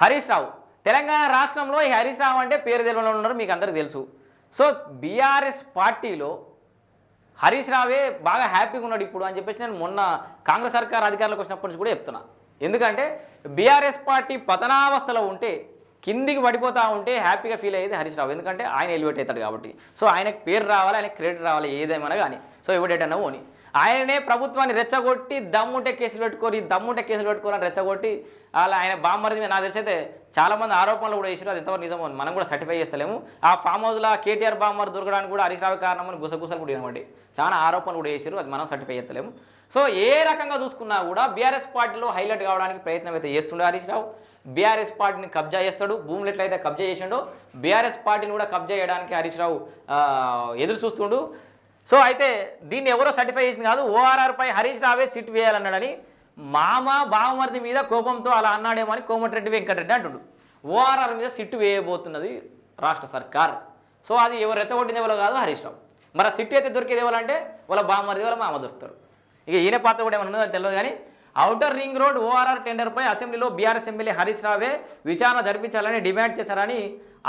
హరీష్ రావు. తెలంగాణ రాష్ట్రంలో ఈ హరీష్ రావు అంటే పేరు తెలియని ఉన్నారు మీకు అందరికీ తెలుసు. సో బీఆర్ఎస్ పార్టీలో హరీష్ రావే బాగా హ్యాపీగా ఉన్నాడు ఇప్పుడు అని చెప్పేసి నేను మొన్న కాంగ్రెస్ సర్కార్ అధికారులకు వచ్చినప్పటి నుంచి కూడా చెప్తున్నా. ఎందుకంటే బీఆర్ఎస్ పార్టీ పతనావస్థలో ఉంటే కిందికి పడిపోతూ ఉంటే హ్యాపీగా ఫీల్ అయ్యేది హరీష్ రావు. ఎందుకంటే ఆయన ఎలివేట్ అవుతాడు కాబట్టి. సో ఆయనకు పేరు రావాలి ఆయనకు క్రెడిట్ రావాలి ఏదేమైనా కానీ. సో ఎవడేటన్నా ఓని ఆయననే ప్రభుత్వాన్ని రెచ్చగొట్టి దమ్ముంటే కేసులు పెట్టుకొని దమ్ముంటే కేసులు పెట్టుకొని అని రెచ్చగొట్టి అలా ఆయన బామ్మరిది మీద నాకు తెలిసి అయితే చాలామంది ఆరోపణలు కూడా చేసారు అది ఎంతవరకు నిజమో మనం కూడా సర్టిఫై చేస్తలేము. ఆ ఫామ్ హౌస్లో కేటీఆర్ బామ్మర్ దొరకడానికి కూడా హరీష్ రావు కారణమని గుసగుసలు కూడా ఇవ్వండి చాలా ఆరోపణలు కూడా చేసారు అది మనం సర్టిఫై చేస్తలేము. సో ఏ రకంగా చూసుకున్నా కూడా బీఆర్ఎస్ పార్టీలో హైలైట్ కావడానికి ప్రయత్నం అయితే చేస్తుండే హరీష్ రావు. బీఆర్ఎస్ పార్టీని కబ్జా చేస్తాడు. భూములు ఎట్లయితే కబ్జా చేసిండో బీఆర్ఎస్ పార్టీని కూడా కబ్జా చేయడానికి హరీష్ రావు ఎదురు చూస్తుండు. సో అయితే దీన్ని ఎవరో సర్టిఫై చేసింది కాదు ఓఆర్ఆర్ పై హరీష్ రావే సిట్ వేయాలన్నాడని మామ బావమరిది మీద కోపంతో అలా అన్నాడేమో అని కోమటిరెడ్డి వెంకటరెడ్డి అంటుడు. ఓఆర్ఆర్ మీద సిట్టు వేయబోతున్నది రాష్ట్ర సర్కార్. సో అది ఎవరు రెచ్చగొట్టింది ఎవరో కాదు హరీష్ రావు. మరి ఆ సిట్టు అయితే దొరికేది ఎవరంటే వాళ్ళ బావమరిది వాళ్ళ మామ దొరుకుతారు. ఇక ఈయన పాత్ర కూడా ఏమైనా ఉందో తెలియదు కానీ ఔటర్ రింగ్ రోడ్ ఓఆర్ఆర్ టెండర్పై అసెంబ్లీలో బీఆర్ఎస్ ఎమ్మెల్యే హరీష్ రావే విచారణ జరిపించాలని డిమాండ్ చేశారని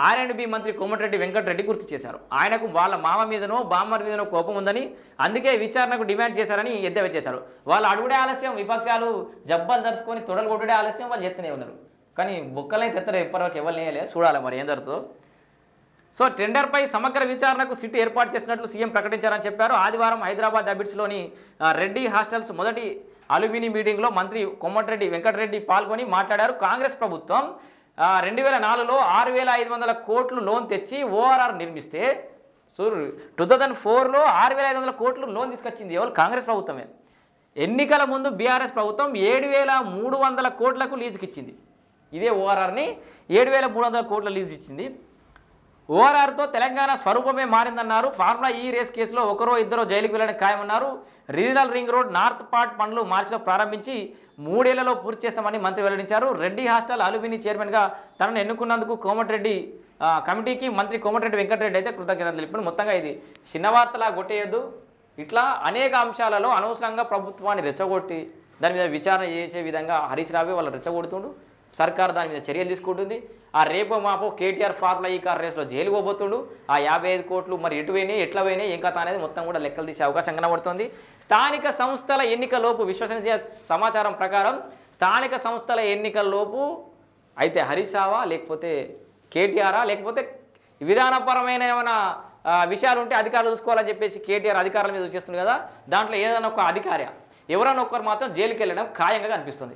ఆర్ అండ్ బి మంత్రి కోమటిరెడ్డి వెంకటరెడ్డి గుర్తు చేశారు. ఆయనకు వాళ్ళ మామ మీదనో బామ్మర్ మీదనో కోపం ఉందని అందుకే విచారణకు డిమాండ్ చేశారని ఎద్దేవా చేశారు. వాళ్ళు అడుగుడే ఆలస్యం విపక్షాలు జబ్బలు దరుచుకొని తొడలు కొట్టుడే ఆలస్యం వాళ్ళు చెప్తూనే ఉన్నారు. కానీ బుక్కలైతే ఎత్తరు ఇప్పటివరకు ఎవరు నేయలే చూడాలి మరి ఏం జరుగుతుందో. సో టెండర్పై సమగ్ర విచారణకు సిట్ ఏర్పాటు చేసినట్లు సీఎం ప్రకటించారని చెప్పారు. ఆదివారం హైదరాబాద్ హ్యాబిట్స్లోని రెడ్డి హాస్టల్స్ మొదటి అలుమిని మీటింగ్లో మంత్రి కొమ్మటిరెడ్డి వెంకటరెడ్డి పాల్గొని మాట్లాడారు. కాంగ్రెస్ ప్రభుత్వం రెండు వేల నాలుగులో ఆరు వేల ఐదు వందల కోట్లు లోన్ తెచ్చి ఓఆర్ఆర్ నిర్మిస్తే సో టూ థౌజండ్ ఫోర్లో ఆరు వేల ఐదు వందల కోట్లు లోన్ తీసుకొచ్చింది ఎవరు? కాంగ్రెస్ ప్రభుత్వమే. ఎన్నికల ముందు బీఆర్ఎస్ ప్రభుత్వం ఏడు వేల మూడు వందల కోట్లకు లీజుకి ఇచ్చింది ఇదే ఓఆర్ఆర్ని ఏడు వేల మూడు వందల కోట్ల లీజు ఇచ్చింది ఓఆర్ఆర్తో తెలంగాణ స్వరూపమే మారిందన్నారు. ఫార్ములా ఈ రేస్ కేసులో ఒకరో ఇద్దరో జైలుకు వెళ్ళడానికి ఖాయమన్నారు. Regional ring road north part పనులు మార్చిలో ప్రారంభించి మూడేళ్ళలో పూర్తి చేస్తామని మంత్రి వెల్లడించారు. రెడ్డి హాస్టల్ అలుబిని చైర్మన్గా తనను ఎన్నుకున్నందుకు కోమటిరెడ్డి కమిటీకి మంత్రి కోమటిరెడ్డి వెంకటరెడ్డి అయితే కృతజ్ఞతలు తెలిపారు. మొత్తంగా ఇది చిన్న వార్తలా కొట్టేయద్దు ఇట్లా అనేక అంశాలలో అనవసరంగా ప్రభుత్వాన్ని రెచ్చగొట్టి దాని మీద విచారణ చేసే విధంగా హరీష్ రావి వాళ్ళు రెచ్చగొడుతుండు. సర్కార్ దాని మీద చర్యలు తీసుకుంటుంది. ఆ రేపో మాపో కేటీఆర్ ఫార్ములా ఈ కార్ రేస్లో జైలు పోబోతుడు. ఆ యాభై ఐదు కోట్లు మరి ఎటు పోయినాయి ఎట్లా పోయినాయి ఏం కథ అనేది మొత్తం కూడా లెక్కలు తీసే అవకాశం కనబడుతుంది. స్థానిక సంస్థల ఎన్నికలోపు విశ్వసనీయ సమాచారం ప్రకారం స్థానిక సంస్థల ఎన్నికల్లోపు అయితే హరిసావా లేకపోతే కేటీఆరా లేకపోతే విధానపరమైన ఏమైనా విషయాలు ఉంటే అధికారులు చూసుకోవాలని చెప్పేసి కేటీఆర్ అధికారుల మీద చూసేస్తుంది కదా. దాంట్లో ఏదైనా ఒక అధికారి ఎవరైనా ఒక్కరు మాత్రం జైలుకి వెళ్ళడం ఖాయంగా కనిపిస్తుంది.